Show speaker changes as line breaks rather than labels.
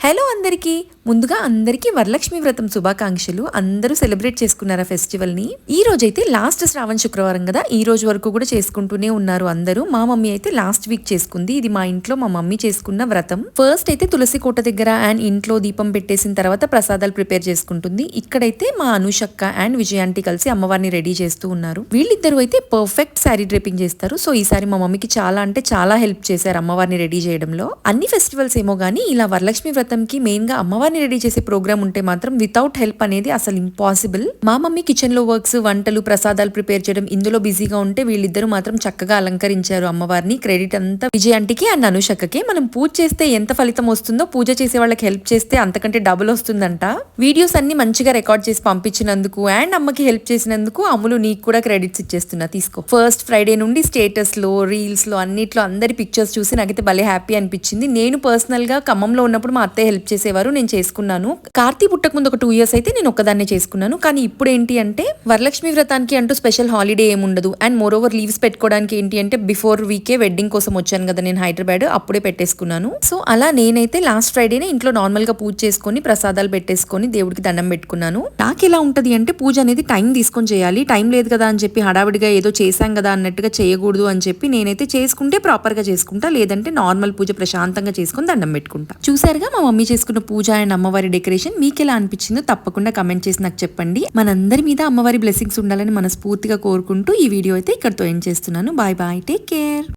Hello అందరికీ. ముందుగా అందరికీ వరలక్ష్మి వ్రతం శుభాకాంక్షలు. అందరూ సెలబ్రేట్ చేసుకున్నారు ఆ ఫెస్టివల్ని ఈ రోజైతే లాస్ట్ శ్రావణ శుక్రవారం కదా. ఈ రోజు వరకు కూడా చేసుకుంటూనే ఉన్నారు అందరూ. మా మమ్మీ అయితే లాస్ట్ వీక్ చేసుకుంది. ఇది మా ఇంట్లో మా మమ్మీ చేసుకున్న వ్రతం. ఫస్ట్ అయితే తులసి కోట దగ్గర అండ్ ఇంట్లో దీపం పెట్టేసిన తర్వాత ప్రసాదాలు ప్రిపేర్ చేసుకుంటుంది. ఇక్కడైతే మా అనుషక్క అండ్ విజయాంటి కలిసి అమ్మవారిని రెడీ చేస్తూ ఉన్నారు. వీళ్ళిద్దరూ అయితే పర్ఫెక్ట్ శారీ డ్రెపింగ్ చేస్తారు. సో ఈసారి మా మమ్మీకి చాలా అంటే చాలా హెల్ప్ చేశారు అమ్మవారిని రెడీ చేయడంలో. అన్ని ఫెస్టివల్స్ ఏమో గానీ ఇలా వరలక్ష్మి వ్రతంకి మెయిన్గా రెడీ చేసే ప్రోగ్రామ్ ఉంటే మాత్రం వితౌట్ హెల్ప్ అనేది అసలు ఇంపాసిబుల్ మా మమ్మీ కిచెన్లో వర్క్స్ వంటలు ప్రసాదాలు ప్రిపేర్ చేయడం ఇందులో బిజీగా ఉంటే వీళ్ళిద్దరూ మాత్రం చక్కగా అలంకరించారు అమ్మవారిని. క్రెడిట్ అంతా విజయాంటికి అండ్ అనుషక్కకి. మనం పూజ చేస్తే ఎంత ఫలితం వస్తుందో పూజ చేసే వాళ్ళకి హెల్ప్ చేస్తే అంతకంటే డబుల్ వస్తుందంట. వీడియోస్ అన్ని మంచిగా రికార్డ్ చేసి పంపించినందుకు అండ్ అమ్మకి హెల్ప్ చేసినందుకు అమ్ములు నీకు కూడా క్రెడిట్స్ ఇచ్చేస్తున్నా. తీసుకో. ఫస్ట్ ఫ్రైడే నుండి స్టేటస్లో రీల్స్లో అన్నిట్లో అందరి పిక్చర్స్ చూసి నాకైతే భలే హ్యాపీ అనిపించింది. నేను పర్సనల్గా ఖమ్మంలో ఉన్నప్పుడు మా అత్తయ్య హెల్ప్ చేసేవారు నేను చేసుకున్నాను. కార్తీ పుట్టక ముందు ఒక టూ ఇయర్స్ అయితే నేను ఒక్కదాన్నే చేసుకున్నాను. కానీ ఇప్పుడు ఏంటి అంటే వరలక్ష్మి వ్రతానికి అంటూ స్పెషల్ హాలిడే ఏముండదు. ఉండదు అండ్ మోర్ ఓవర్ లీవ్స్ పెట్టుకోవడానికి ఏంటి అంటే బిఫోర్ వీకే వెడ్డింగ్ కోసం వచ్చాను కదా నేను హైదరాబాద్ అప్పుడే పెట్టేసుకున్నాను. సో అలా నేనైతే లాస్ట్ ఫ్రైడేనే ఇంట్లో నార్మల్గా పూజ చేసుకొని ప్రసాదాలు పెట్టేసుకొని దేవుడికి దండం పెట్టుకున్నాను. నాకు ఎలా ఉంటది అంటే పూజ అనేది టైం తీసుకొని చేయాలి. టైం లేదు కదా అని చెప్పి హడావిడిగా ఏదో చేశాం కదా అన్నట్టుగా చేయకూడదు అని చెప్పి నేనైతే చేసుకుంటే ప్రాపర్గా చేసుకుంటా. లేదంటే నార్మల్ పూజ ప్రశాంతంగా చేసుకుని దండం పెట్టుకుంటా. చూసారుగా మా మమ్మీ చేసుకున్న పూజ అండ్ అండ్ అమ్మవారి డెకరేషన్ మీకు ఎలా అనిపించిందో తప్పకుండా కమెంట్ చేసి నాకు చెప్పండి. మనందరి మీద అమ్మవారి బ్లెస్సింగ్స్ ఉండాలని మనస్ఫూర్తిగా కోరుకుంటూ ఈ వీడియో అయితే ఇక్కడతో ఎండ్ చేస్తున్నాను. Bye bye take care